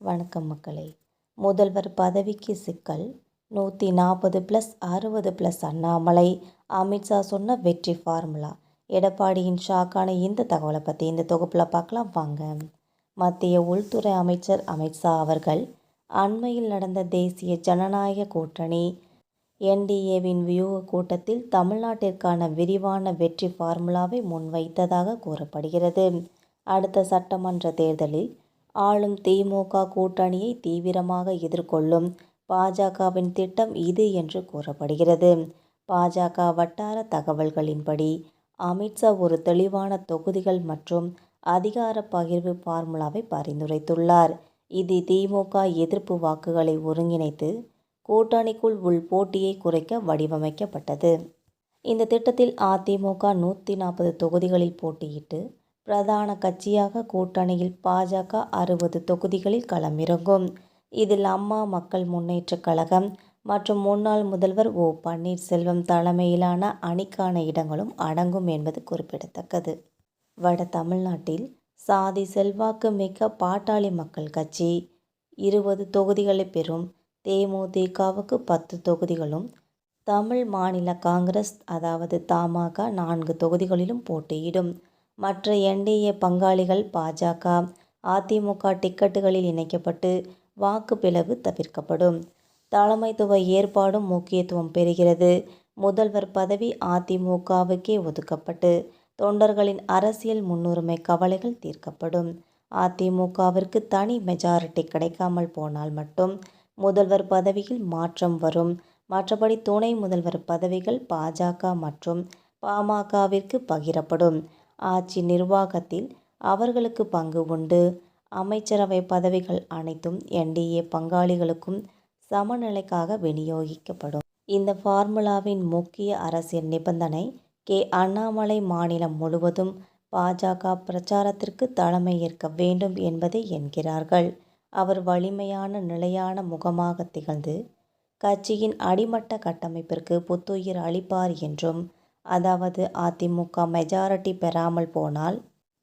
வணக்கம் மக்களே. முதல்வர் பதவிக்கு சிக்கல். நூற்றி நாற்பது ப்ளஸ் அறுபது ப்ளஸ் அண்ணாமலை. அமித்ஷா சொன்ன வெற்றி ஃபார்முலா எடப்பாடியின் ஷாக்கான இந்த தகவலை பற்றி இந்த தொகுப்பில் பார்க்கலாம் வாங்க. மத்திய உள்துறை அமைச்சர் அமித்ஷா அவர்கள் அண்மையில் நடந்த தேசிய ஜனநாயக கூட்டணி என்டிஏவின் வியூக கூட்டத்தில் தமிழ்நாட்டிற்கான விரிவான வெற்றி ஃபார்முலாவை முன்வைத்ததாக கூறப்படுகிறது. அடுத்த சட்டமன்ற தேர்தலில் ஆளும் திமுக கூட்டணியை தீவிரமாக எதிர்கொள்ளும். பாஜகவின் திட்டம் இது என்று கூறப்படுகிறது. பாஜக வட்டார தகவல்களின்படி அமித்ஷா ஒரு தெளிவான தொகுதிகள் மற்றும் அதிகார பகிர்வு பார்முலாவை பரிந்துரைத்துள்ளார். இது திமுக எதிர்ப்பு வாக்குகளை ஒருங்கிணைத்து கூட்டணிக்குள் உள் போட்டியை குறைக்க வடிவமைக்கப்பட்டது. இந்த திட்டத்தில் அதிமுக நூற்றி நாற்பது தொகுதிகளில் போட்டியிட்டு பிரதான கட்சியாக கூட்டணியில் பாஜக அறுபது தொகுதிகளில் களமிறங்கும். இதில் அம்மா மக்கள் முன்னேற்றக் கழகம் மற்றும் முன்னாள் முதல்வர் ஓ பன்னீர்செல்வம் தலைமையிலான அணிக்கான இடங்களும் அடங்கும் என்பது குறிப்பிடத்தக்கது. வட தமிழ்நாட்டில் சாதி செல்வாக்கு மிக்க பாட்டாளி மக்கள் கட்சி. இருபது தொகுதிகளை பெறும் தேமுதிகவுக்கு பத்து தொகுதிகளும் தமிழ் மாநில காங்கிரஸ் அதாவது தமாக நான்கு தொகுதிகளிலும் போட்டியிடும். மற்ற என்டிஏ பங்காளிகள் பாஜக அதிமுக டிக்கெட்டுகளில் இணைக்கப்பட்டு வாக்கு பிளவு தவிர்க்கப்படும். தலைமைத்துவ ஏற்பாடும் முக்கியத்துவம் பெறுகிறது. முதல்வர் பதவி அதிமுகவுக்கே ஒதுக்கப்பட்டு தொண்டர்களின் அரசியல் முன்னுரிமை கவலைகள் தீர்க்கப்படும். அதிமுகவிற்கு தனி மெஜாரிட்டி கிடைக்காமல் போனால் மட்டும் முதல்வர் பதவியில் மாற்றம் வரும். மற்றபடி துணை முதல்வர் பதவிகள் பாஜக மற்றும் பாமகவிற்கு பகிரப்படும். ஆட்சி நிர்வாகத்தில் அவர்களுக்கு பங்கு உண்டு. அமைச்சரவை பதவிகள் அனைத்தும் என்டிஏ பங்காளிகளுக்கும் சமநிலைக்காக விநியோகிக்கப்படும். இந்த ஃபார்முலாவின் முக்கிய அரசியல் நிபந்தனை கே. அண்ணாமலை மாநிலம் முழுவதும் பாஜக பிரச்சாரத்திற்கு தலைமை ஏற்க வேண்டும் என்பதை என்கிறார்கள். அவர் வலிமையான நிலையான முகமாக திகழ்ந்து கட்சியின் அடிமட்ட கட்டமைப்பிற்கு புத்துயிர் அளிப்பார் என்றும் அதாவது அதிமுக மெஜாரிட்டி பெறாமல் போனால்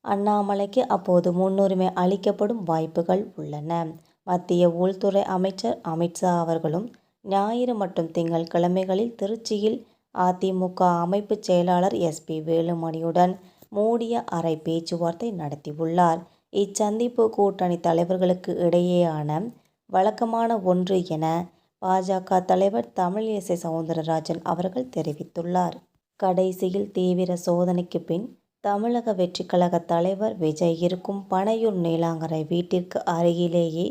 அண்ணாமலைக்கு அப்போது முன்னுரிமை அளிக்கப்படும் வாய்ப்புகள் உள்ளன. மத்திய உள்துறை அமைச்சர் அமித்ஷா அவர்களும் ஞாயிறு மற்றும் திங்கள் கிழமைகளில் திருச்சியில் அதிமுக அமைப்பு செயலாளர் எஸ்பி வேலுமணியுடன் மூடிய அறை பேச்சுவார்த்தை நடத்தியுள்ளார். இச்சந்திப்பு கூட்டணி தலைவர்களுக்கு இடையேயான வழக்கமான ஒன்று என பாஜக தலைவர் தமிழிசை சவுந்தரராஜன் அவர்கள் தெரிவித்துள்ளார். கடைசியில் தீவிர சோதனைக்கு பின் தமிழக வெற்றிக்கழக தலைவர் விஜய் இருக்கும் பனையூர் நீலாங்கரை வீட்டிற்கு அருகிலேயே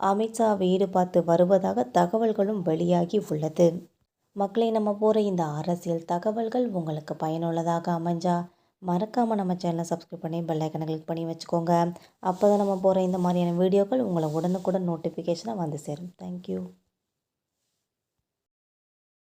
அமித்ஷா வீடு பார்த்து வருவதாக தகவல்களும் வெளியாகி உள்ளது. மக்களை நம்ம போகிற இந்த அரசியல் தகவல்கள் உங்களுக்கு பயனுள்ளதாக அமைஞ்சா மறக்காமல் நம்ம சேனலை சப்ஸ்கிரைப் பண்ணி பெல்லைக்கனை கிளிக் பண்ணி வச்சுக்கோங்க. அப்போ தான் நம்ம போகிற இந்த மாதிரியான வீடியோக்கள் உங்களை உடனுக்குடன் நோட்டிஃபிகேஷனாக வந்து சேரும். தேங்க்யூ